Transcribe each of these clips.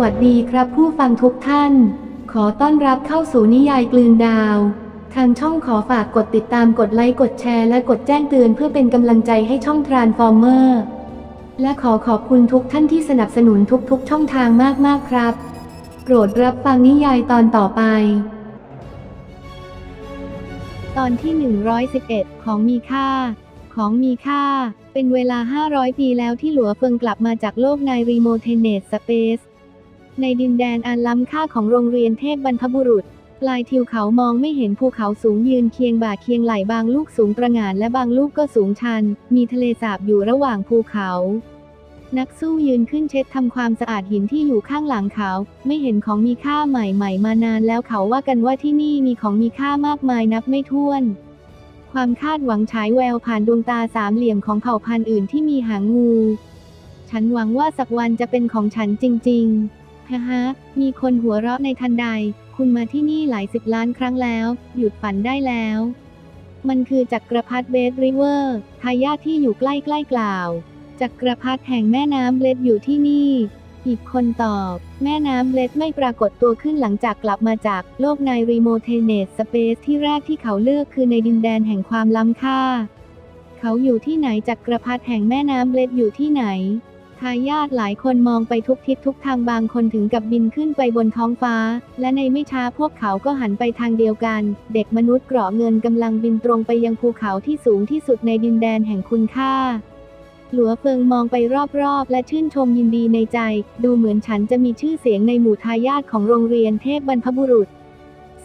วัสดีครับผู้ฟังทุกท่าน ขอต้อนรับเข้าสู่นิยายกลืนดาว ทางช่องขอฝากกดติดตามกดไลค์กดแชร์และกดแจ้งเตือนเพื่อเป็นกำลังใจให้ช่องทรานฟอร์เมอร์และขอขอบคุณทุกท่านที่สนับสนุนทุกๆ ช่องทางมากๆครับ โปรดรับฟังนิยายตอนต่อไป ตอนที่ 111 ของมีค่า ของมีค่า เป็นเวลา 500 ปีแล้วที่หลัวเฟิงกลับมาจากโลกในรีโมเทเนสสเปซ ในดินแดนอันล้ำค่าของโรงเรียนเทพบรรพบุรุษ ปลายทิวเขามองไม่เห็นภูเขาสูงยืนเคียงบ่าเคียงไหลบางลูกสูงประหงานและบางลูกก็สูงชัน มีทะเลสาบอยู่ระหว่างภูเขา นักสู้ยืนขึ้นเช็ดทำความสะอาดหินที่อยู่ข้างหลังเขา ไม่เห็นของมีค่าใหม่ๆ มานานแล้วเขาว่ากันว่าที่นี่มีของมีค่ามากมายนับไม่ถ้วนความคาดหวังฉายแววผ่านดวงตาสามเหลี่ยมของเผ่าพันธุ์อื่นที่มีหางงู ฉันหวังว่าสักวันจะเป็นของฉันจริง ๆ ฮ่าฮะ มีคนหัวเราะในทันใด คุณมาที่นี่หลายสิบล้านครั้งแล้ว หยุดฝันได้แล้ว มันคือจักรพรรดิเบสริเวอร์ ทายาทที่อยู่ใกล้ๆกล่าว จักรพรรดิแห่งแม่น้ำเบลดอยู่ที่นี่ อีกคนตอบ แม่น้ำเบลดไม่ปรากฏตัวขึ้นหลังจากกลับมาจากโลกในรีโมเทเนสสเปซที่แรกที่เขาเลือกคือในดินแดนแห่งความล้ำค่า เขาอยู่ที่ไหนจักรพรรดิแห่งแม่น้ำเบลดอยู่ที่ไหน ทายาทหลายคนมองไปทุกทิศทุกทางบางคนถึงกับบินขึ้นไปบนท้องฟ้า และในไม่ช้าพวกเขาก็หันไปทางเดียวกัน เด็กมนุษย์เกราะเงินกำลังบินตรงไปยังภูเขาที่สูงที่สุดในดินแดนแห่งคุณค่า หลัวเฟิงมองไปรอบๆ และชื่นชมยินดีในใจ ดูเหมือนฉันจะมีชื่อเสียงในหมู่ทายาทของโรงเรียนเทพบรรพบุรุษ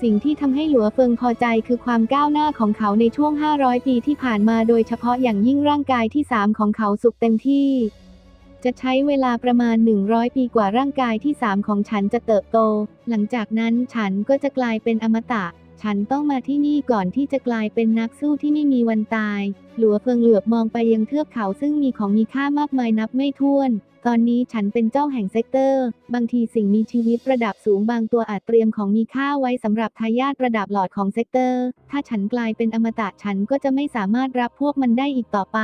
สิ่งที่ทำให้หลัวเฟิงพอใจคือความก้าวหน้าของเขาในช่วง 500 ปีที่ผ่านมาโดยเฉพาะอย่างยิ่งร่างกายที่ 3 ของเขาสุขเต็มที่ จะใช้เวลาประมาณ 100 ปีกว่าร่างกายที่ 3 ของฉันจะเติบโต หลังจากนั้นฉันก็จะกลายเป็นอมตะ ฉันต้องมาที่นี่ก่อนที่จะกลายเป็นนักสู้ที่ไม่มีวันตาย หลัวเฟิงเหลือบมองไปยังเทือกเขาซึ่งมีของมีค่ามากมายนับไม่ถ้วนตอนนี้ฉันเป็นเจ้าแห่งเซกเตอร์ บางทีสิ่งมีชีวิตระดับสูงบางตัวอาจเตรียมของมีค่าไว้สำหรับทายาทระดับหลอดของเซกเตอร์ ถ้าฉันกลายเป็นอมตะฉันก็จะไม่สามารถรับพวกมันได้อีกต่อไป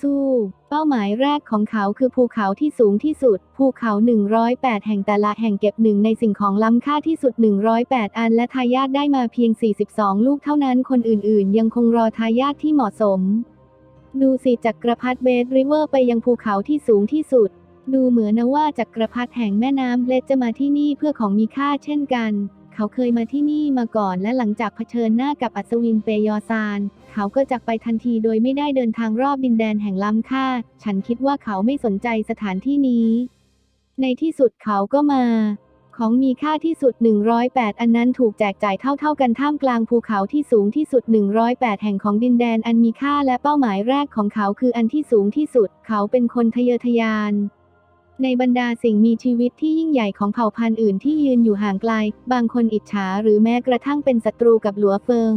สู้ เป้าหมายแรกของเขาคือภูเขาที่สูงที่สุด ภูเขา 108 แห่งแต่ละแห่งเก็บหนึ่งในสิ่งของล้ำค่าที่สุด 108 อันและทายาทได้มาเพียง 42 ลูกเท่านั้นคนอื่นๆ ยังคงรอทายาทที่เหมาะสม ดูสิจักรพรรดิเบสริเวอร์ไปยังภูเขาที่สูงที่สุด ดูเหมือนนะว่าจักรพรรดิแห่งแม่น้ำเลดจะมาที่นี่เพื่อของมีค่าเช่นกัน เขาเคยมาที่นี่มาก่อนและหลังจากเผชิญหน้ากับอัศวินเปยอซาน เขาก็จากไปทันทีโดยไม่ได้เดินทางรอบดินแดนแห่งล้ำค่า ฉันคิดว่าเขาไม่สนใจสถานที่นี้ ในที่สุดเขาก็มา ของมีค่าที่สุด 108 อันนั้นถูกแจกจ่ายเท่าๆกันท่ามกลางภูเขาที่สูงที่สุด 108 แห่งของดินแดนอันมีค่าและเป้าหมายแรกของเขาคืออันที่สูงที่สุด เขาเป็นคนทะเยอทะยาน ในบรรดาสิ่งมีชีวิตที่ยิ่งใหญ่ของเผ่าพันธุ์อื่นที่ยืนอยู่ห่างไกล บางคนอิจฉาหรือแม้กระทั่งเป็นศัตรูกับหลัวเฟิง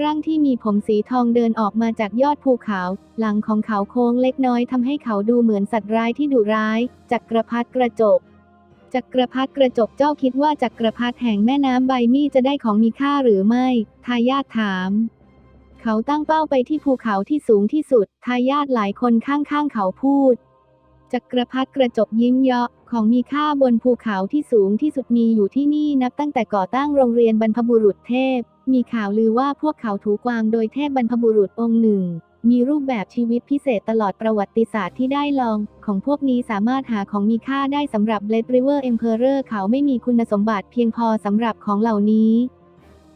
ร่างที่มีผมสีทองเดินออกมาจากยอดภูเขา หลังของเขาโค้งเล็กน้อยทำให้เขาดูเหมือนสัตว์ร้ายที่ดุร้าย จักรพรรดิกระจกจักรพรรดิกระจกเจ้าคิดว่าจักรพรรดิแห่งแม่น้ำใบมี่จะได้ของมีค่าหรือไม่ ทายาทถาม เขาตั้งเป้าไปที่ภูเขาที่สูงที่สุด ทายาทหลายคนข้างๆเขาพูด จักรพรรดิกระจกยิ้มเยาะของมีค่าบนภูเขาที่สูงที่สุดมีอยู่ที่นี่นับตั้งแต่ก่อตั้งโรงเรียนบรรพบุรุษเทพ มีข่าวลือว่าพวกเขาถูกวางโดยเทพบรรพบุรุษองค์หนึ่ง มีรูปแบบชีวิตพิเศษตลอดประวัติศาสตร์ที่ได้ลอง ของพวกนี้สามารถหาของมีค่าได้สำหรับ Blade River Emperor เขาไม่มีคุณสมบัติเพียงพอสำหรับของเหล่านี้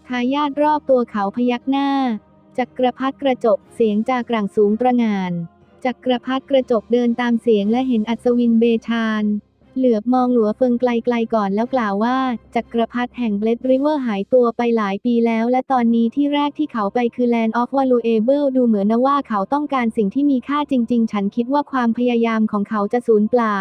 ทายาทรอบตัวเขาพยักหน้าจักรพรรดิกระจกเสียงจากกลางสูงตระหง่าน จักรพรรดิกระจกเดินตามเสียงและเห็นอัศวินเบชาน เหลือบมองหลัวเฟิงไกลๆก่อนแล้วกล่าวว่า จักรพรรดิแห่งเบลดริเวอร์หายตัวไปหลายปีแล้ว และตอนนี้ที่แรกที่เขาไปคือ Land of Valuable ดูเหมือนนะว่าเขาต้องการสิ่งที่มีค่าจริง ๆ ฉันคิดว่าความพยายามของเขาจะสูญเปล่า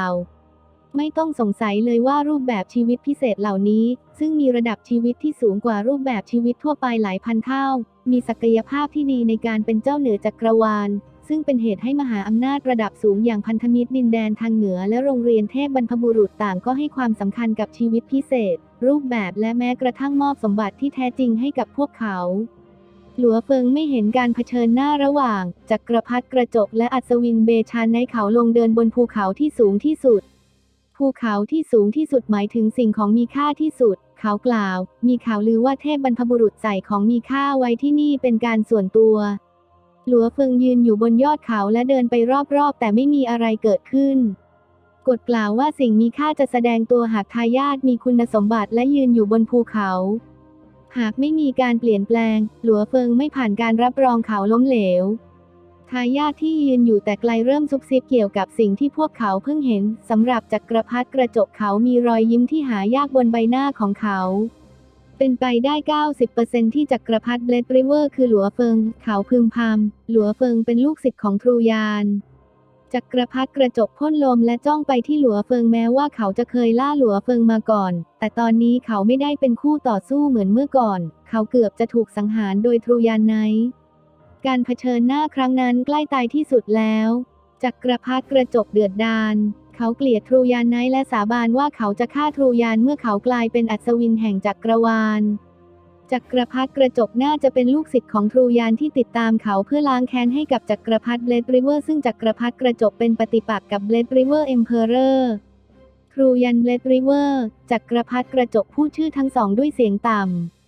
ไม่ต้องสงสัยเลยว่ารูปแบบชีวิตพิเศษเหล่านี้ ซึ่งมีระดับชีวิตที่สูงกว่ารูปแบบชีวิตทั่วไปหลายพันเท่า มีศักยภาพที่ดีในการเป็นเจ้าเหนือจักรวาล ซึ่งเป็นเหตุให้มหาอำนาจระดับสูงอย่างพันธมิตรดินแดนทางเหนือและโรงเรียนเทพบรรพบุรุษต่างก็ให้ความสำคัญกับชีวิตพิเศษ รูปแบบและแม้กระทั่งมอบสมบัติที่แท้จริงให้กับพวกเขาหลัวเฟิงไม่เห็นการเผชิญหน้าระหว่างจักรพรรดิกระจกและอัศวินเบชานในเขาลงเดินบนภูเขาที่สูงที่สุด ภูเขาที่สูงที่สุดหมายถึงสิ่งของมีค่าที่สุด เขากล่าว มีข่าวลือว่าเทพบรรพบุรุษใส่ของมีค่าไว้ที่นี่เป็นการส่วนตัว หลัวเฟิงยืนอยู่บนยอดเขาและเดินไปรอบๆ แต่ไม่มีอะไรเกิดขึ้น กฎกล่าวว่าสิ่งมีค่าจะแสดงตัวหากทายาทมีคุณสมบัติและยืนอยู่บนภูเขา หากไม่มีการเปลี่ยนแปลง หลัวเฟิงไม่ผ่านการรับรองเขาล้มเหลวทายาทที่ยืนอยู่แต่ไกลเริ่มซุบซิบเกี่ยวกับสิ่งที่พวกเขาเพิ่งเห็นสำหรับจักรพรรดิกระจกเขามีรอยยิ้มที่หายากบนใบหน้าของเขา เป็นไปได้ 90%ที่จักรพรรดิเบลดริเวอร์คือหลัวเฟิง เขาพึมพำหลัวเฟิงเป็นลูกศิษย์ของครูยาน จักรพรรดิกระจกพ่นลมและจ้องไปที่หลัวเฟิงแม้ว่าเขาจะเคยล่าหลัวเฟิงมาก่อน แต่ตอนนี้เขาไม่ได้เป็นคู่ต่อสู้เหมือนเมื่อก่อน เขาเกือบจะถูกสังหารโดยทรูยานไนการเผชิญหน้าครั้งนั้นใกล้ตายที่สุดแล้ว จักรพรรดิกระจกเดือดดาล เขาเกลียดทรูยานไนท์และสาบานว่าเขาจะฆ่าทรูยานเมื่อเขากลายเป็นอัศวินแห่งจักรวาลจักรพรรดิกระจกน่าจะเป็นลูกศิษย์ของทรูยานที่ติดตามเขาเพื่อล้างแค้นให้กับจักรพรรดิเบลดริเวอร์ซึ่งจักรพรรดิกระจกเป็นปฏิปักษ์กับเบลดริเวอร์เอ็มเพอเรอร์ทรูยันเบลดริเวอร์จักรพรรดิกระจกพูดชื่อทั้งสองด้วยเสียงต่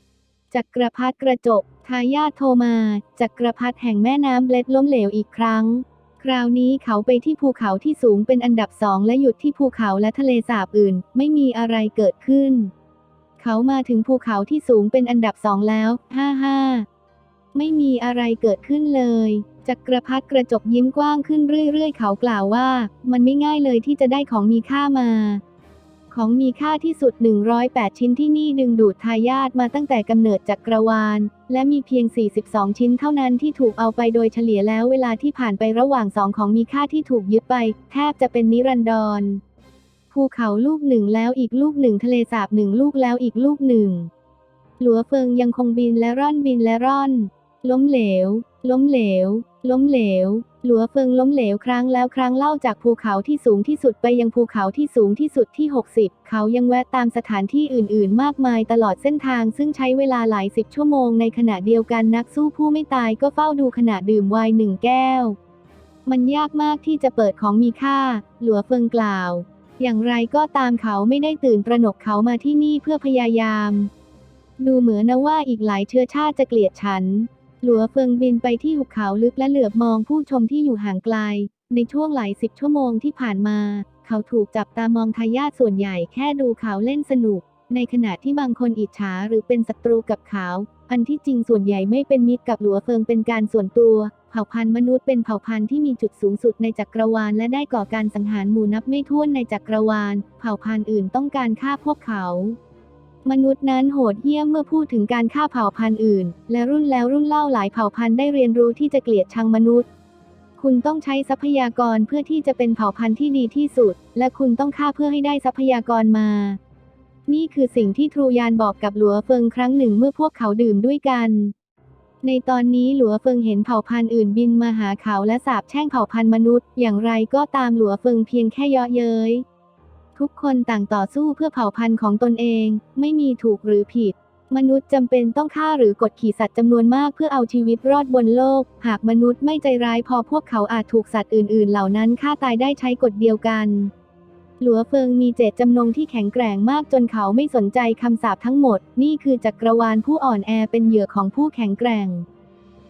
ำจักรพรรดิกระจกทายาทโทมาจักรพรรดิแห่งแม่น้ำเบลดล้มเหลวอีกครั้ง ราวนี้เขาไปที่ภูเขาที่สูงเป็นอันดับสองและหยุดที่ภูเขาและทะเลสาบอื่น ไม่มีอะไรเกิดขึ้น เขามาถึงภูเขาที่สูงเป็นอันดับสองแล้วฮ่าฮ่าไม่มีอะไรเกิดขึ้นเลยจักรพรรดิกระจกยิ้มกว้างขึ้นเรื่อยๆ เขากล่าวว่า มันไม่ง่ายเลยที่จะได้ของมีค่ามา ของมีค่าที่สุด 108 ชิ้นที่นี่ดึงดูดทายาทมาตั้งแต่กำเนิดจักรวาล และมีเพียง 42 ชิ้นเท่านั้นที่ถูกเอาไปโดยเฉลี่ยแล้วเวลาที่ผ่านไประหว่างสองของมีค่าที่ถูกยึดไป แทบจะเป็นนิรันดรภูเขาลูกหนึ่งแล้วอีกลูกหนึ่งทะเลสาบหนึ่งลูกแล้วอีกลูกหนึ่ง หลัวเฟิงยังคงบินและร่อนบินและร่อน ล้มเหลว ล้มเหลว ล้มเหลว หลัวเฟิงล้มเหลวครั้งแล้วครั้งเล่าจากภูเขาที่สูงที่สุดไปยังภูเขาที่สูงที่สุดที่ 60 เขายังแวะตามสถานที่อื่น ๆ มากมายตลอดเส้นทางซึ่งใช้เวลาหลายสิบชั่วโมงในขณะเดียวกันนักสู้ผู้ไม่ตายก็เฝ้าดูขณะดื่มไวน์หนึ่งแก้ว มันยากมากที่จะเปิดของมีค่า หลัวเฟิงกล่าว อย่างไรก็ตามเขาไม่ได้ตื่นตระหนกเขามาที่นี่เพื่อพยายาม ดูเหมือนนะว่าอีกหลายเชื้อชาติจะเกลียดฉัน หลัวเฟิงบินไปที่หุบเขาลึกและเหลือบมองผู้ชมที่อยู่ห่างไกล ในช่วงหลายสิบชั่วโมงที่ผ่านมา เขาถูกจับตามองทายาทส่วนใหญ่แค่ดูเขาเล่นสนุก ในขณะที่บางคนอิจฉาหรือเป็นศัตรูกับเขา อันที่จริงส่วนใหญ่ไม่เป็นมิตรกับหลัวเฟิงเป็นการส่วนตัว เผ่าพันธุ์มนุษย์เป็นเผ่าพันธุ์ที่มีจุดสูงสุดในจักรวาลและได้ก่อการสังหารหมู่นับไม่ถ้วนในจักรวาล เผ่าพันธุ์อื่นต้องการฆ่าพวกเขา มนุษย์นั้นโหดเหี้ยมเมื่อพูดถึงการฆ่าเผ่าพันธุ์อื่น และรุ่นแล้วรุ่นเล่าหลายเผ่าพันธุ์ได้เรียนรู้ที่จะเกลียดชังมนุษย์ คุณต้องใช้ทรัพยากรเพื่อที่จะเป็นเผ่าพันธุ์ที่ดีที่สุด และคุณต้องฆ่าเพื่อให้ได้ทรัพยากรมา นี่คือสิ่งที่ทรูยานบอกกับหลัวเฟิงครั้งหนึ่งเมื่อพวกเขาดื่มด้วยกัน ในตอนนี้หลัวเฟิงเห็นเผ่าพันธุ์อื่นบินมาหาเขาและสาบแช่งเผ่าพันธุ์มนุษย์ อย่างไรก็ตามหลัวเฟิงเพียงแค่เยาะเย้ย ทุกคนต่างต่อสู้เพื่อเผ่าพันธุ์ของตนเอง ไม่มีถูกหรือผิด มนุษย์จำเป็นต้องฆ่าหรือกดขี่สัตว์จำนวนมากเพื่อเอาชีวิตรอดบนโลก หากมนุษย์ไม่ใจร้ายพอพวกเขาอาจถูกสัตว์อื่น ๆ เหล่านั้นฆ่าตายได้ใช้กฎเดียวกัน หลัวเฟิงมีเจตจำนงที่แข็งแกร่งมากจนเขาไม่สนใจคำสาปทั้งหมด นี่คือจักรวาลผู้อ่อนแอเป็นเหยื่อของผู้แข็งแกร่ง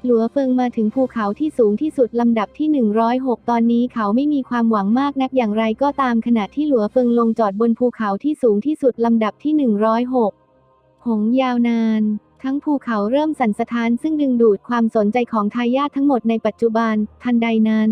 หลัวเฟิงมาถึงภูเขาที่สูงที่สุดลำดับที่ 106 ตอนนี้เขาไม่มีความหวังมากนักอย่างไรก็ตามขณะที่หลัวเฟิงลงจอดบนภูเขาที่สูงที่สุดลำดับที่ 106 หงยาวนาน ทั้งภูเขาเริ่มสั่นสะท้านซึ่งดึงดูดความสนใจของทายาททั้งหมดในปัจจุบัน ทันใดนั้น